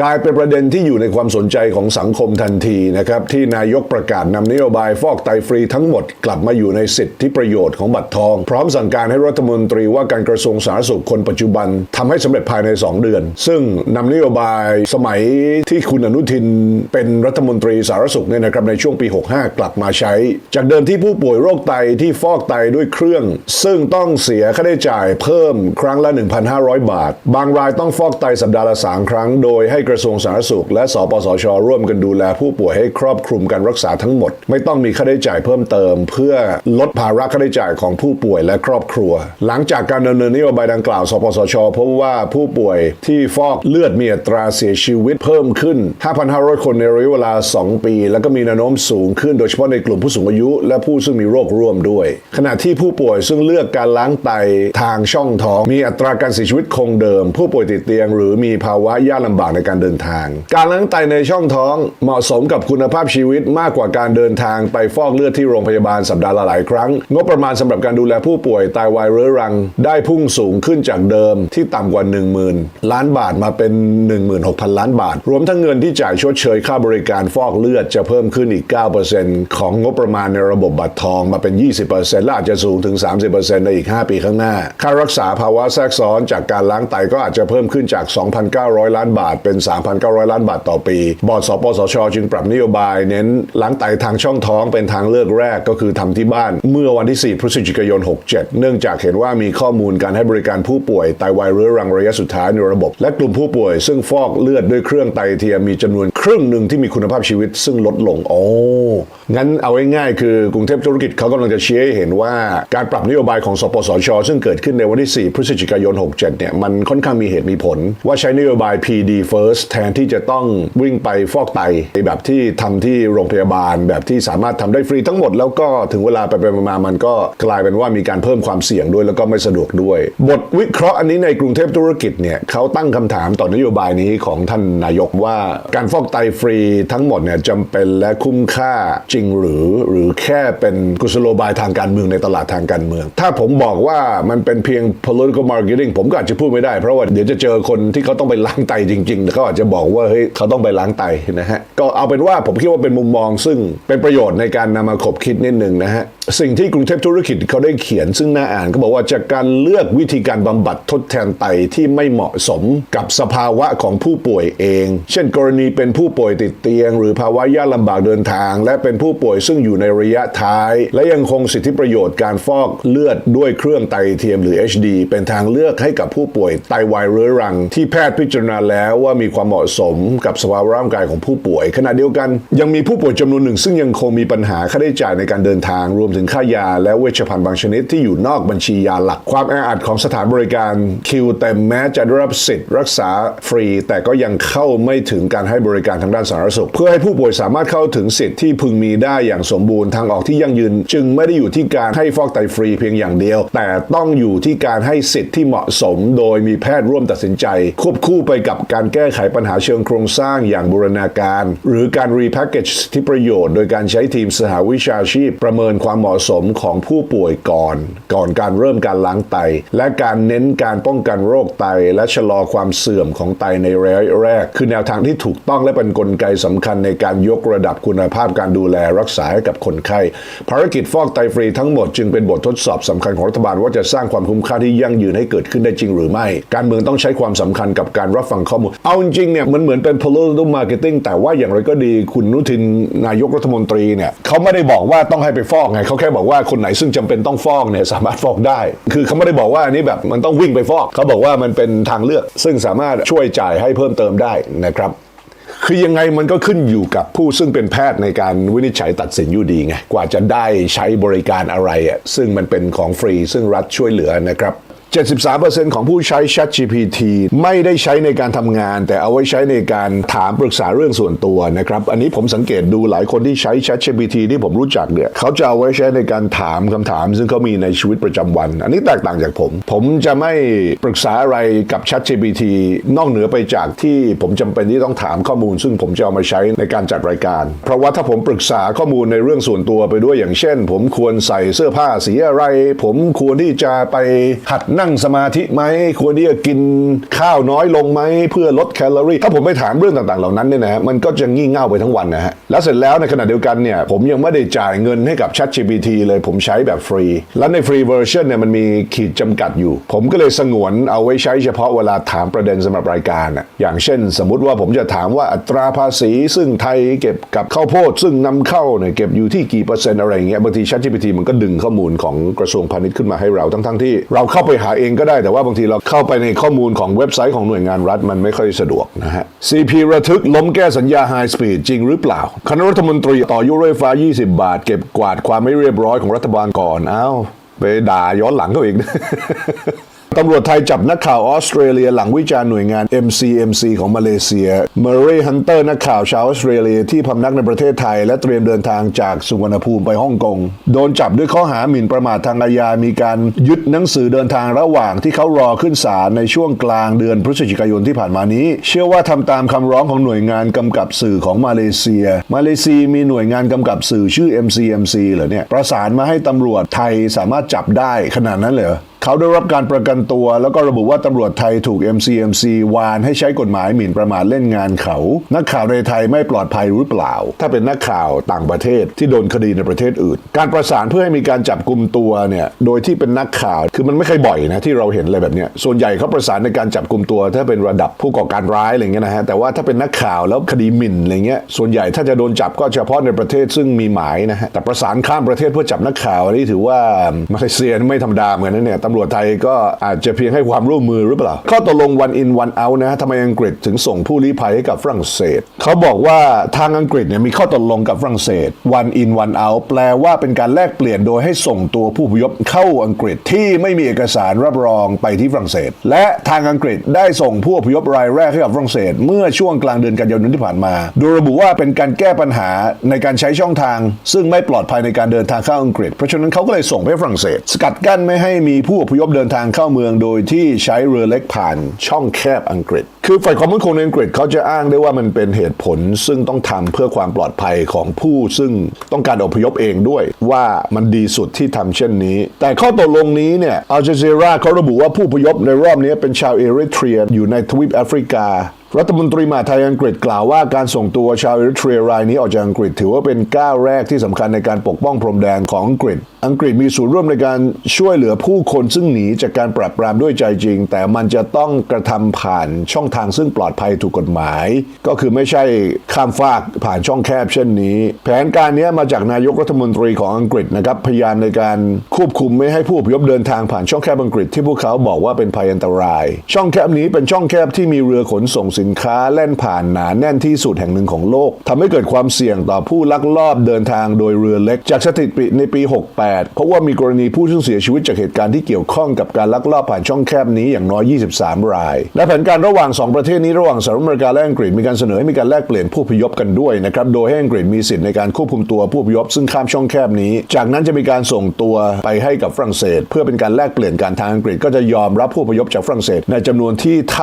กลายเป็นประเด็นที่อยู่ในความสนใจของสังคมทันทีนะครับ ที่นายกประกาศนำนโยบายฟอกไตฟรีทั้งหมดกลับมาอยู่ในสิทธิประโยชน์ของบัตรทอง พร้อมสั่งการให้รัฐมนตรีว่าการกระทรวงสาธารณสุขคนปัจจุบันทำให้สำเร็จภายใน 2 เดือน ซึ่งนำนโยบายสมัยที่คุณอนุทินเป็นรัฐมนตรีสาธารณสุขเนี่ยนะครับในช่วงปี 65 กลับมาใช้ จากเดิมที่ผู้ป่วยโรคไตที่ฟอกไตด้วยเครื่อง ซึ่งต้องเสียค่าใช้จ่ายเพิ่มครั้งละ 1,500 บาท บางรายต้องฟอกไตสัปดาห์ละสามครั้งโดยให้กระทรวงสาธารณสุข และสปสช ร่วมกันดูแลผู้ป่วยให้ครอบคลุมการรักษาทั้งหมด ไม่ต้องมีค่าใช้จ่ายเพิ่มเติม เพื่อลดภาระค่าใช้จ่ายของผู้ป่วยและครอบครัว หลังจากการดำเนินนโยบายดังกล่าว สปสช พบว่าผู้ป่วยที่ฟอกเลือดมีอัตราเสียชีวิตเพิ่มขึ้น 5,500 คนในระยะเวลา 2 ปี แล้วก็มีแนวโน้มสูงขึ้น โดยเฉพาะในกลุ่มผู้สูงอายุและผู้ซึ่งมีโรคร่วมด้วย ขณะที่ผู้ป่วยซึ่งเลือกการล้างไตทางช่องท้อง มีอัตราการเสียชีวิตคงเดิม ผู้ป่วยติดเตียง หรือมีภาวะยากลำบากในการเดินทาง การล้างไตในช่องท้องเหมาะสมกับคุณภาพชีวิตมากกว่าการเดินทางไปฟอกเลือดที่โรงพยาบาลสัปดาห์ละหลายครั้ง งบประมาณสำหรับการดูแลผู้ป่วยไตาวายเรื้อรัง ได้พุ่งสูงขึ้นจากเดิมที่ต่ำกว่า 10,000 ล้านบาทมาเป็น 16,000 ล้านบาท รวมทั้งเงินที่จ่ายชดเชยค่าบริการฟอกเลือดจะเพิ่มขึ้นอีก 9%ของงบประมาณในระบบบัตรทองมาเป็น 20%และอาจจะสูงถึง 30%ในอีก 5 ปีข้างหน้า ค่ารักษาภาวะแทรกซ้อนจากการล้างไตก็อาจจะเพิ่มขึ้นจาก 2,900 ล้านบาทเป็น3,900 ล้านบาทต่อปี บอร์ดสปสช จึงปรับนโยบาย เน้นล้างไตทางช่องท้องเป็นทางเลือกแรกก็คือทำที่บ้าน เมื่อวันที่ 4 พฤศจิกายน 67 เนื่องจากเห็นว่ามีข้อมูลการให้บริการผู้ป่วยไตวายเรื้อรังระยะสุดท้ายในระบบ และกลุ่มผู้ป่วย ซึ่งฟอกเลือดด้วยเครื่องไตเทียมมีจำนวนครึ่งหนึ่งที่มีคุณภาพชีวิตซึ่งลดลง โอ้งั้นเอาง่ายๆคือกรุงเทพธุรกิจเขากำลังจะชี้ให้เห็นว่าการปรับนโยบายของสปสช ซึ่งเกิดขึ้นในวันที่ 4 พฤศจิกายน 67 เนี่ย มันค่อนข้างมีเหตุมีผล ว่าใช้นโยบาย PD first แทนที่จะต้องวิ่งไปฟอกไตแบบที่ทำที่โรงพยาบาล แบบที่สามารถทำได้ฟรีทั้งหมด แล้วก็ถึงเวลาไปไปมาๆมันก็กลายเป็นว่ามีการเพิ่มความเสี่ยงด้วยแล้วก็ไม่สะดวกด้วย บทวิเคราะห์อันนี้ในกรุงเทพธุรกิจเนี่ยเขาตั้งคำถามต่อนโยบายนี้ของท่านนายกว่า การฟอกไตฟรีทั้งหมดเนี่ยจำเป็นและคุ้มค่าจริงหรือหรือแค่เป็นกุศโลบายทางการเมืองในตลาดทางการเมือง ถ้าผมบอกว่ามันเป็นเพียง political marketing ผมก็อาจจะพูดไม่ได้ เพราะว่าเดี๋ยวจะเจอคนที่เขาต้องไปล้างไตจริงๆเขาอาจจะบอกว่าเฮ้ยเขาต้องไปล้างไตนะฮะก็เอาเป็นว่าผมคิดว่าเป็นมุมมอง ซึ่งเป็นประโยชน์ในการนำมาขบคิดนิดหนึ่งนะฮะสิ่งที่กรุงเทพธุรกิจเขาได้เขียน ซึ่งน่าอ่านก็บอกว่าจากการเลือกวิธีการบำบัดทดแทนไตที่ไม่เหมาะสมกับสภาวะของผู้ป่วยเอง เช่น กรณีเป็นผู้ป่วยติดเตียง หรือภาวะยากลำบากเดินทาง และเป็นผู้ป่วยซึ่งอยู่ในระยะท้าย และยังคงสิทธิประโยชน์การฟอกเลือดด้วยเครื่องไตเทียมหรือ HD เป็นทางเลือกให้กับผู้ป่วยไตวายเรื้อรัง ที่แพทย์พิจารณาแล้วว่ามีความเหมาะสมกับสภาพร่างกายของผู้ป่วย ขณะเดียวกัน ยังมีผู้ป่วยจำนวนหนึ่ง ซึ่งยังคงมีปัญหาค่าใช้จ่ายในการเดินทางรวมถึงค่ายา และเวชภัณฑ์บางชนิดที่อยู่นอกบัญชียาหลัก ความแออัดของสถานบริการคิวเต็มแม้จะได้รับสิทธิ์รักษาฟรี แต่ก็ยังเข้าไม่ถึงการให้บริการทางด้านสาธารณสุข เพื่อให้ผู้ป่วยสามารถเข้าถึงสิทธิ์ที่พึงมีได้อย่างสมบูรณ์ทางออกที่ยั่งยืน จึงไม่ได้อยู่ที่การให้ฟอกไตฟรีเพียงอย่างเดียว แต่ต้องอยู่ที่การให้สิทธิ์ที่เหมาะสม โดยมีแพทย์ร่วมตัดสินใจ ควบคู่ไปกับการแก้ไขปัญหาเชิงโครงสร้างอย่างบูรณาการ หรือการรีแพคเกจทธิประโยชน์ โดยการใช้ทีมสหวิชาชีพ ประเมินความเหมาะสมของผู้ป่วยก่อน ก่อนการเริ่มการล้างไต และการเน้นการป้องกันโรคไต และชะลอความเสื่อมของไตในระยะแรก คือแนวทางที่ถูกต้องและเป็นนกลไกสำคัญในการยกระดับคุณภาพการดูแลรักษาให้กับคนไข้ ภารกิจฟอกไตฟรีทั้งหมดจึงเป็นบททดสอบสำคัญของรัฐบาลว่าจะสร้างความคุ้มค่าที่ยั่งยืนให้เกิดขึ้นได้จริงหรือไม่ การเมืองต้องใช้ความสำคัญกับการรับฟังข้อมูล เอาจริงๆเนี่ยมันเหมือนเป็น political marketing แต่ว่าอย่างไรก็ดีคุณนุทินนายกรัฐมนตรีเนี่ยเขาไม่ได้บอกว่าต้องให้ไปฟอกไงเขาแค่บอกว่าคนไหนซึ่งจำเป็นต้องฟอกเนี่ยสามารถฟอกได้ คือเขาไม่ได้บอกว่าอันนี้แบบมันต้องวิ่งไปฟอก เขาบอกว่ามันเป็นทางเลือก ซึ่งสามารถช่วยจ่ายให้เพิ่มเติมได้นะครับ คือยังไงมันก็ขึ้นอยู่กับผู้ซึ่งเป็นแพทย์ในการวินิจฉัยตัดสินอยู่ดีไง กว่าจะได้ใช้บริการอะไรอะซึ่งมันเป็นของฟรีซึ่งรัฐช่วยเหลือนะครับ 73%ของผู้ใช้ ChatGPT ไม่ได้ใช้ในการทำงาน แต่เอาไว้ใช้ในการถามปรึกษาเรื่องส่วนตัวนะครับ อันนี้ผมสังเกตดูหลายคนที่ใช้ ChatGPT ที่ผมรู้จักเนี่ยเขาจะเอาไว้ใช้ในการถามคำถาม ซึ่งเขามีในชีวิตประจำวัน อันนี้แตกต่างจากผม ผมจะไม่ปรึกษาอะไรกับ ChatGPT นอกเหนือไปจากที่ผมจำเป็นที่ต้องถามข้อมูล ซึ่งผมจะเอามาใช้ในการจัดรายการ เพราะว่าถ้าผมปรึกษาข้อมูลในเรื่องส่วนตัวไปด้วยอย่างเช่น ผมควรใส่เสื้อผ้าสีอะไร ผมควรที่จะไปหัดนั่งนั่งสมาธิไหมควรที่จะกินข้าวน้อยลงไหมเพื่อลดแคลอรี่ ถ้าผมไปถามเรื่องต่างๆเหล่านั้นเนี่ยนะฮะมันก็จะงี่เง่าไปทั้งวันนะฮะแล้วเสร็จแล้วในขณะเดียวกันเนี่ยผมยังไม่ได้จ่ายเงินให้กับ ChatGPT เลยผมใช้แบบฟรี และในฟรีเวอร์ชันเนี่ยมันมีขีดจำกัดอยู่ ผมก็เลยสงวนเอาไว้ใช้เฉพาะเวลาถามประเด็นสำหรับรายการน่ะอย่างเช่น สมมติว่าผมจะถามว่าอัตราภาษี ซึ่งไทยเก็บกับข้าวโพดซึ่งนำเข้าเนี่ยเก็บอยู่ที่กี่เปอร์เซ็นต์อะไรอย่างเงี้ยบางที ChatGPT มันก็ดึงข้อมูลของกระทรวงพาณิชย์ขึ้นมาให้เราทั้งๆที่ เราเข้าไปหาเองก็ได้แต่ว่าบางทีเราเข้าไปในข้อมูลของเว็บไซต์ของหน่วยงานรัฐมันไม่ค่อยสะดวกนะฮะ CP ระทึกล้มแก้สัญญาไฮสปีดจริงหรือเปล่า คณะรัฐมนตรีต่อยุโรฟฟ้า 20 บาท เก็บกวาดความไม่เรียบร้อยของรัฐบาลก่อนอ้าวไปด่าย้อนหลังเขาอีก ตำรวจไทยจับนักข่าวออสเตรเลียหลังวิจารณ์หน่วยงาน MCMC ของมาเลเซียเมอร์เรย์ฮันเตอร์นักข่าวชาวออสเตรเลียที่พำนักในประเทศไทย และเตรียมเดินทางจากสุวรรณภูมิไปฮ่องกง โดนจับด้วยข้อหาหมิ่นประมาททางอาญา มีการยึดหนังสือเดินทางระหว่างที่เขารอขึ้นศาลในช่วงกลางเดือนพฤศจิกายนที่ผ่านมานี้ เชื่อว่าทำตามคำร้องของหน่วยงานกำกับสื่อของมาเลเซีย มาเลเซียมีหน่วยงานกำกับสื่อชื่อ MCMC เหรอเนี่ยประสานมาให้ตำรวจไทยสามารถจับได้ขนาดนั้นเลยเหรอ เขาได้รับการประกันตัว แล้วก็ระบุว่าตำรวจไทยถูก MCMC วานให้ใช้กฎหมายหมิ่นประมาทเล่นงานเขา นักข่าวในไทยไม่ปลอดภัยหรือเปล่า ถ้าเป็นนักข่าวต่างประเทศที่โดนคดีในประเทศอื่น การประสานเพื่อให้มีการจับกลุ่มตัวเนี่ยโดยที่เป็นนักข่าวคือมันไม่เคยบ่อยนะที่เราเห็นอะไรแบบเนี้ยส่วนใหญ่เขาประสานในการจับกลุ่มตัว ถ้าเป็นระดับผู้ก่อการร้ายอะไรเงี้ยนะฮะแต่ว่าถ้าเป็นนักข่าวแล้วคดีหมิ่นอะไรเงี้ยส่วนใหญ่ถ้าจะโดนจับก็เฉพาะในประเทศซึ่งมีหมายนะฮะแต่ประสานข้ามประเทศเพื่อจับนักข่าวนนี้ถือว่ามาเลเซียไม่ธรรมดาเหมือนกันนเนี่ยตำรวจไทยก็อาจจะเพียงให้ความร่วมมือหรือเปล่า ข้อตกลง one in one out นะทำไมอังกฤษถึงส่งผู้ลี้ภัยให้กับฝรั่งเศส เขาบอกว่าทางอังกฤษเนี่ยมีข้อตกลงกับฝรั่งเศส one in one out แปลว่าเป็นการแลกเปลี่ยนโดยให้ส่งตัวผู้พยพเข้าอังกฤษที่ไม่มีเอกสารรับรองไปที่ฝรั่งเศส และทางอังกฤษได้ส่งผู้พยพรายแรกให้กับฝรั่งเศส เมื่อช่วงกลางเดือนกันยายนที่ผ่านมา โดยระบุว่าเป็นการแก้ปัญหาในการใช้ช่องทาง ซึ่งไม่ปลอดภัยในการเดินทางเข้าอังกฤษ เพราะฉะนั้นเขาก็เลยส่งไปฝรั่งเศส สกัดกั้นไม่ให้มีผู้อพยพเดินทางเข้าเมืองโดยที่ใช้เรือเล็กผ่านช่องแคบอังกฤษ คือฝ่ายความมั่นคงในอังกฤษเขาจะอ้างได้ว่ามันเป็นเหตุผลซึ่งต้องทำเพื่อความปลอดภัยของผู้ซึ่งต้องการอพยพเองด้วย ว่ามันดีสุดที่ทำเช่นนี้ แต่ข้อตกลงนี้เนี่ยอัลจ z ซีราเขาระบุว่าผู้อพยพในรอบนี้เป็นชาวเอริเทรียอยู่ในทวีปแอฟริกา รัฐมนตรีมหาไทยอังกฤษกล่าวว่าการส่งตัวชาวเอริเทรียรายนี้ออกจากอังกฤษ ถือว่าเป็นก้าวแรกที่สำคัญในการปกป้องพรมแดนของอังกฤษ อังกฤษมีส่วนร่วมในการช่วยเหลือผู้คนซึ่งหนีจากการปราบปรามด้วยใจจริง แต่มันจะต้องกระทำผ่านช่องทางซึ่งปลอดภัยถูกกฎหมาย ก็คือไม่ใช่ข้ามฟากผ่านช่องแคบเช่นนี้ แผนการนี้มาจากนายกรัฐมนตรีของอังกฤษนะครับพยายามในการควบคุมไม่ให้ผู้พยพเดินทางผ่านช่องแคบอังกฤษที่พวกเขาบอกว่าเป็นภัยอันตราย ช่องแคบนี้เป็นช่องแคบที่มีเรือขนส่งสินินค้าแล่นผ่านหนาแน่นที่สุดแห่งหนึ่งของโลกทำให้เกิดความเสี่ยงต่อผู้ลักลอบเดินทางโดยเรือเล็ก จากสถิติในปี 68 เพราะว่ามีกรณีผู้ซึ่เสียชีวิตจากเหตุการณ์ที่เกี่ยวข้องกับการลักลอบผ่านช่องแคบนี้อย่างน้อย 23 ราย และแผนการระหว่าง 2 ประเทศนี้ระหว่างสหรัฐอเมริกาและอังกฤษมีการเสนอให้มีการแลกเปลี่ยนผู้พยพกันด้วยนะครับโดยให้อังกฤษมีสิทธิ์ในการควบคุมตัวผู้พยพซึ่งข้ามช่องแคบนี้ จากนั้นจะมีการส่งตัวไปให้กับฝรั่งเศส เพื่อเป็นการแลกเปลี่ยนการทางอังกฤษก็จะยอมรับผู้พยพจากฝรั่งเศสในจำนวนที่เท่า